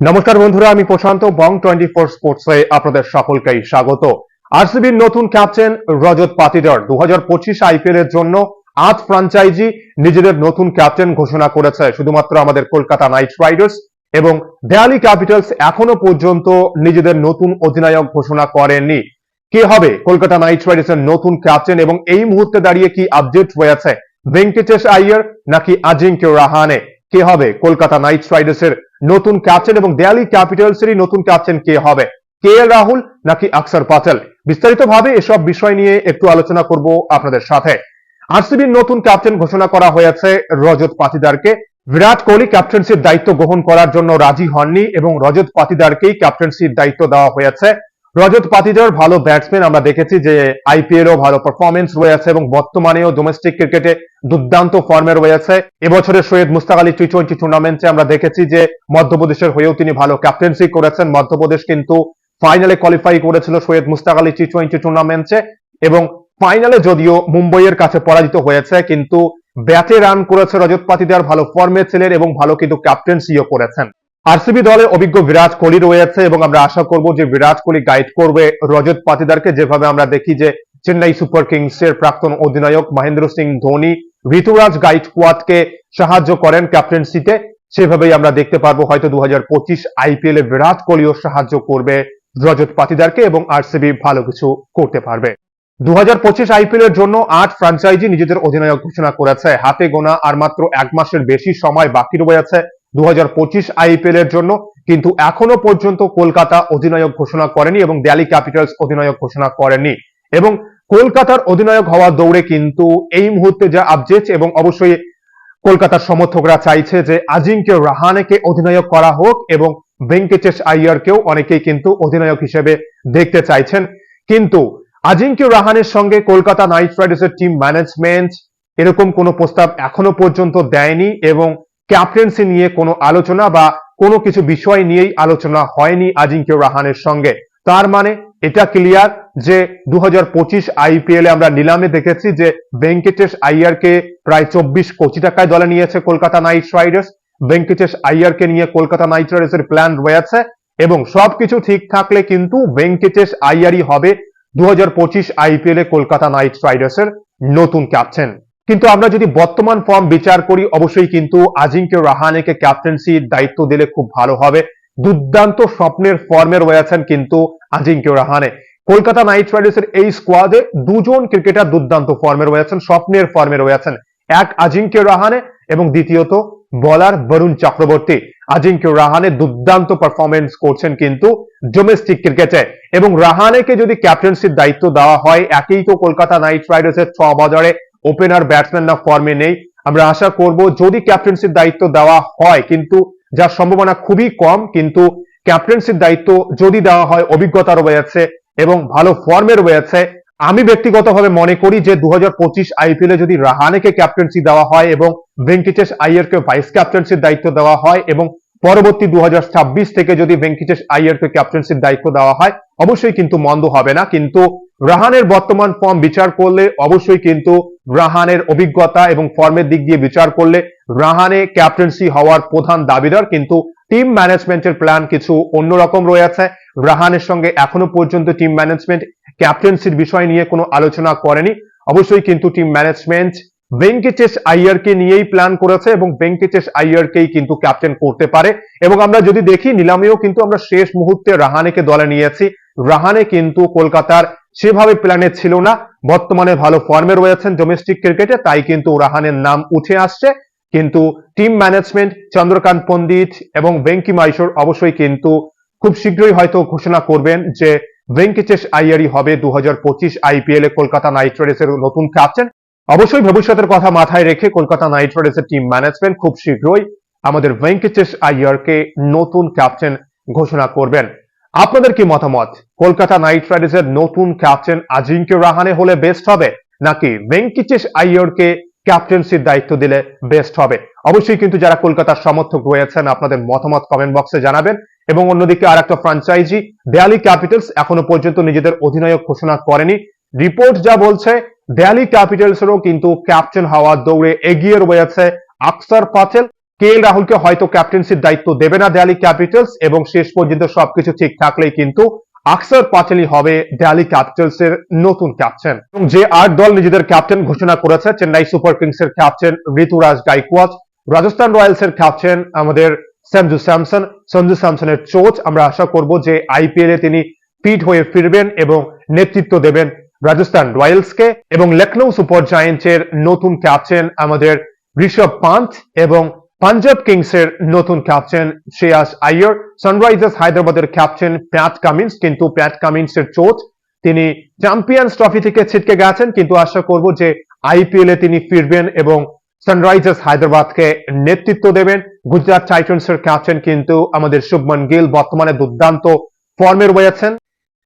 নমস্কার বন্ধুরা, আমি প্রশান্ত বং টোয়েন্টি ফোর স্পোর্টসে আপনাদের সকলকেই স্বাগত। আরসিবির নতুন ক্যাপ্টেন রজত পাতিদার দু হাজার পঁচিশ আইপিএল এর জন্য আজ ফ্রাঞ্চাইজি নিজেদের নতুন ক্যাপ্টেন ঘোষণা করেছে, শুধুমাত্র আমাদের কলকাতা নাইট রাইডার্স এবং দেয়ালি ক্যাপিটালস এখনও পর্যন্ত নিজেদের নতুন অধিনায়ক ঘোষণা করেননি। কে হবে কলকাতা নাইট রাইডার্স এর নতুন ক্যাপ্টেন এবং এই মুহূর্তে দাঁড়িয়ে কি আপডেট রয়েছে? ভেঙ্কটেশ আইয়ার নাকি আজিঙ্ক্য রাহানে? কে হবে? কলকাতা নাইট রাইডার্স এর নতুন ক্যাপ্টেন এবং দেয়ালি ক্যাপিটালস এরই নতুন ক্যাপ্টেন কে হবে? কে এল রাহুল নাকি আকসর পাটেল বিস্তারিত ভাবে এসব বিষয় নিয়ে একটু আলোচনা করব আপনাদের সাথে। আরসিবির নতুন ক্যাপ্টেন ঘোষণা করা হয়েছে রজত পাতিদারকে। বিরাট কোহলি ক্যাপ্টেন্সির দায়িত্ব গ্রহণ করার জন্য রাজি হননি এবং রজত পাতিদারকেই ক্যাপ্টেন্সির দায়িত্ব দেওয়া হয়েছে। রজত পাতিদার ভালো ব্যাটসম্যান আমরা দেখেছি যে আইপিএল ও ভালো পারফরমেন্স রয়েছে এবং বর্তমানেও ডোমেস্টিক ক্রিকেটে দুর্দান্ত ফর্মে রয়েছে। এবছরের সৈয়দ মুস্তাক আলী টি টোয়েন্টি টুর্নামেন্টে আমরা দেখেছি যে মধ্যপ্রদেশের হয়েও তিনি ভালো ক্যাপ্টেন্সি করেছেন। মধ্যপ্রদেশ কিন্তু ফাইনালে কোয়ালিফাই করেছিল সৈয়দ মুস্তাক আলী টি টোয়েন্টি টুর্নামেন্টে এবং ফাইনালে যদিও মুম্বইয়ের কাছে পরাজিত হয়েছে, কিন্তু ব্যাটে রান করেছে রজত পাতিদার ভালো ফর্মে ছিলেন এবং ভালো কিন্তু ক্যাপ্টেন্সিও করেছেন। আরসিবি দলে অভিজ্ঞ বিরাট কোহলি রয়েছে এবং আমরা আশা করব যে বিরাট কোহলি গাইড করবে রজত পাতিদারকে। যেভাবে আমরা দেখি যে চেন্নাই সুপার কিংস এর প্রাক্তন অধিনায়ক মহেন্দ্র সিং ধোনি, ঋতুরাজ গাইডওয়াদকে সাহায্য করেন ক্যাপ্টেন্সিতে। সেভাবেই আমরা দেখতে পারব হয়তো দু হাজার পঁচিশ আইপিএল এ বিরাট কোহলিও সাহায্য করবে রজত পাতিদারকে এবং আরসিবি ভালো কিছু করতে পারবে। দু হাজার পঁচিশ আইপিএল এর জন্য আট ফ্রাঞ্চাইজি নিজেদের অধিনায়ক ঘোষণা করেছে। হাতে গোনা আর মাত্র এক মাসের বেশি সময় বাকি রয়েছে দু হাজার পঁচিশ আইপিএল এর জন্য, কিন্তু এখনও পর্যন্ত কলকাতা অধিনায়ক ঘোষণা করেনি এবং দিল্লি ক্যাপিটালস অধিনায়ক ঘোষণা করেনি। এবং কলকাতার অধিনায়ক হওয়ার দৌড়ে কিন্তু এই মুহূর্তে যা আপডেট এবং অবশ্যই কলকাতার সমর্থকরা চাইছে যে আজিঙ্ক্য রাহানেকে অধিনায়ক করা হোক এবং ভেঙ্কটেশ আইয়ারকেও অনেকেই কিন্তু অধিনায়ক হিসেবে দেখতে চাইছেন। কিন্তু আজিঙ্ক্য রাহানের সঙ্গে কলকাতা নাইট রাইডার্সের টিম ম্যানেজমেন্ট এরকম কোনো প্রস্তাব এখনও পর্যন্ত দেয়নি এবং ক্যাপ্টেন্সি নিয়ে কোনো আলোচনা বা কোনো কিছু বিষয় নিয়েই আলোচনা হয়নি আজিঙ্ক্য রাহানের সঙ্গে। তার মানে এটা ক্লিয়ার যে দু হাজার পঁচিশ আইপিএল আমরা নিলামে দেখেছি যে ভেঙ্কটেশ আইয়ারকে প্রায় চব্বিশ কোটি টাকায় দলে নিয়েছে কলকাতা নাইট রাইডার্স। ভেঙ্কটেশ আইয়ারকে নিয়ে কলকাতা নাইট রাইডার্স এর প্ল্যান রয়েছে এবং সবকিছু ঠিক থাকলে কিন্তু ভেঙ্কটেশ আইয়ারই হবে দু আইপিএল কলকাতা নাইট রাইডার্স এর নতুন ক্যাপ্টেন কিন্তু আমরা যদি বর্তমান ফর্ম বিচার করি, অবশ্যই কিন্তু আজিঙ্ক্য রাহানেকে ক্যাপ্টেন্সির দায়িত্ব দিলে খুব ভালো হবে। দুর্দান্ত স্বপ্নের ফর্মে রয়েছেন কিন্তু আজিঙ্ক্য রাহানে। কলকাতা নাইট রাইডার্সের এই স্কোয়াডে দুজন ক্রিকেটার দুর্দান্ত ফর্মে রয়েছেন, স্বপ্নের ফর্মে রয়েছেন। এক আজিঙ্ক্য রাহানে এবং দ্বিতীয়ত বলার বরুণ চক্রবর্তী। আজিঙ্ক্য রাহানে দুর্দান্ত পারফরমেন্স করছেন কিন্তু ডোমেস্টিক ক্রিকেটে এবং রাহানেকে যদি ক্যাপ্টেন্সির দায়িত্ব দেওয়া হয়, একই তো কলকাতা নাইট রাইডার্সের ছ বাজারে ওপেনার ব্যাটসম্যান না ফর্মে নেই। আমরা আশা করব যদি ক্যাপ্টেন্সির দায়িত্ব দেওয়া হয়, কিন্তু যার সম্ভাবনা খুবই কম, কিন্তু ক্যাপ্টেন্সির দায়িত্ব যদি দেওয়া হয়, অভিজ্ঞতা রয়েছে এবং ভালো ফর্মে রয়েছে আমি ব্যক্তিগতভাবে মনে করি যে দু হাজার পঁচিশ আইপিএল যদি রাহানেকে ক্যাপ্টেন্সি দেওয়া হয় এবং ভেঙ্কটেশ আইয়ারকে ভাইস ক্যাপ্টেন্সির দায়িত্ব দেওয়া হয় এবং পরবর্তী দু হাজার ছাব্বিশ থেকে যদি ভেঙ্কটেশ আইয়ারকে ক্যাপ্টেন্সির দায়িত্ব দেওয়া হয়, অবশ্যই কিন্তু মন্দ হবে না। কিন্তু রাহানের বর্তমান ফর্ম বিচার করলে অবশ্যই কিন্তু রাহানের অভিজ্ঞতা এবং ফর্মের দিক দিয়ে বিচার করলে রাহানে ক্যাপ্টেন্সি হওয়ার প্রধান দাবিদার, কিন্তু টিম ম্যানেজমেন্টের প্ল্যান কিছু অন্যরকম রয়েছে রাহানের সঙ্গে এখনও পর্যন্ত টিম ম্যানেজমেন্ট ক্যাপ্টেন্সির বিষয় নিয়ে কোনো আলোচনা করেনি। অবশ্যই কিন্তু টিম ম্যানেজমেন্ট ভেঙ্কটেশ আইয়ারকে নিয়েই প্ল্যান করেছে এবং ভেঙ্কটেশ আইয়ারকেই কিন্তু ক্যাপ্টেন করতে পারে। এবং আমরা যদি দেখি, নিলামেও কিন্তু আমরা শেষ মুহূর্তে রাহানেকে দলে নিয়েছি। রাহানে কিন্তু কলকাতার সেভাবে প্ল্যানে ছিল না। বর্তমানে ভালো ফর্মে রয়েছেন ডোমেস্টিক ক্রিকেটে তাই কিন্তু রাহানের নাম উঠে আসছে। কিন্তু টিম ম্যানেজমেন্ট চন্দ্রকান্ত পণ্ডিত এবং ভেঙ্কি মাইশোর অবশ্যই কিন্তু খুব শীঘ্রই হয়তো ঘোষণা করবেন যে ভেঙ্কটেশ আইয়ারি হবে দু হাজার পঁচিশ আইপিএল এ কলকাতা নাইট রাইডার্সের নতুন ক্যাপ্টেন অবশ্যই ভবিষ্যতের কথা মাথায় রেখে কলকাতা নাইট রাইডার্সের টিম ম্যানেজমেন্ট খুব শীঘ্রই আমাদের ভেঙ্কটেশ আইয়ারকে নতুন ক্যাপ্টেন ঘোষণা করবেন। আপনাদের কি মতামত? কলকাতা নাইট রাইডার্সের নতুন ক্যাপ্টেন আজিঙ্ক্য রাহানে হলে বেস্ট হবে? নাকি ভেঙ্কটেশ আইয়ারকে ক্যাপ্টেন্সির দায়িত্ব দিলে বেস্ট হবে? অবশ্যই কিন্তু যারা কলকাতার সমর্থক রয়েছেন, আপনাদের মতামত কমেন্ট বক্সে জানাবেন। এবং অন্যদিকে আর একটা ফ্রাঞ্চাইজি দেয়ালি ক্যাপিটালস এখনও পর্যন্ত নিজেদের অধিনায়ক ঘোষণা করেনি। রিপোর্ট যা বলছে দেয়ালি ক্যাপিটালসেরও কিন্তু ক্যাপ্টেন হওয়ার দৌড়ে এগিয়ে রয়েছে আকসার পাটেল। কে এল রাহুলকে হয়তো ক্যাপ্টেন্সির দায়িত্ব দেবে না দেয়ালি ক্যাপিটালস এবং শেষ পর্যন্ত সবকিছু ঠিক থাকলেই কিন্তু আকসার পাটেলি হবে দেয়ালি ক্যাপিটালস এর নতুন ক্যাপ্টেন এবং যে আট দল নিজেদের ক্যাপ্টেন ঘোষণা করেছে চেন্নাই সুপার কিংস এর ক্যাপ্টেন ঋতুরাজ গাইকোয়াড রাজস্থান রয়্যালস এর ক্যাপ্টেন আমাদের সঞ্জু স্যামসন সঞ্জু স্যামসনের কোচ আমরা আশা করব যে আইপিএল এ তিনি ফিট হয়ে ফিরবেন এবং নেতৃত্ব দেবেন রাজস্থান রয়্যালসকে এবং লখনৌ সুপার জায়েন্টসের নতুন ক্যাপ্টেন আমাদের ঋষভ পান্থ এবং পাঞ্জাব কিংসের নতুন ক্যাপ্টেন শ্রেয়াস আইয়ার, সানরাইজার্স হায়দ্রাবাদের ক্যাপ্টেন প্যাট কামিন্স, কিন্তু প্যাট কামিন্সের চোট, তিনি চ্যাম্পিয়ন্স ট্রফি থেকে ছিটকে গেছেন, কিন্তু আশা করব যে আইপিএল এ তিনি ফিরবেন এবং সানরাইজার্স হায়দ্রাবাদকে নেতৃত্ব দেবেন। গুজরাট টাইটান্স এর ক্যাপ্টেন কিন্তু আমাদের শুভমান গিল বর্তমানে দুর্দান্ত ফর্মে রয়েছেন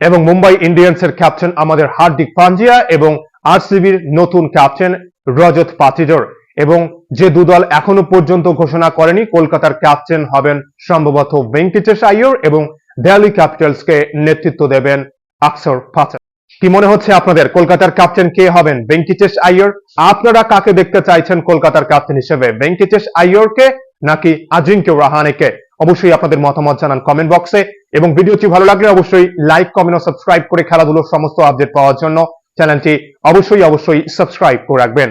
এবং মুম্বাই ইন্ডিয়ান্স এর ক্যাপ্টেন আমাদের হার্দিক পান্ডিয়া এবং আরসিবির নতুন ক্যাপ্টেন রজত পাতিডর এবং যে দুদল এখনও পর্যন্ত ঘোষণা করেনি, কলকাতার ক্যাপ্টেন হবেন সম্ভবত ভেঙ্কটেশ আইয়র এবং দিল্লি ক্যাপিটালসকে নেতৃত্ব দেবেন আকসর পাটেল কি মনে হচ্ছে আপনাদের? কলকাতার ক্যাপ্টেন কে হবেন? ভেঙ্কটেশ আইয়র? আপনারা কাকে দেখতে চাইছেন কলকাতার ক্যাপ্টেন হিসেবে? ভেঙ্কটেশ আইয়রকে নাকি আজিঙ্ক্য রাহানেকে? অবশ্যই আপনাদের মতামত জানান কমেন্ট বক্সে এবং ভিডিওটি ভালো লাগলে অবশ্যই লাইক কমেন্ট ও সাবস্ক্রাইব করে খেলাধুলোর সমস্ত আপডেট পাওয়ার জন্য চ্যানেলটি অবশ্যই অবশ্যই সাবস্ক্রাইব করে রাখবেন।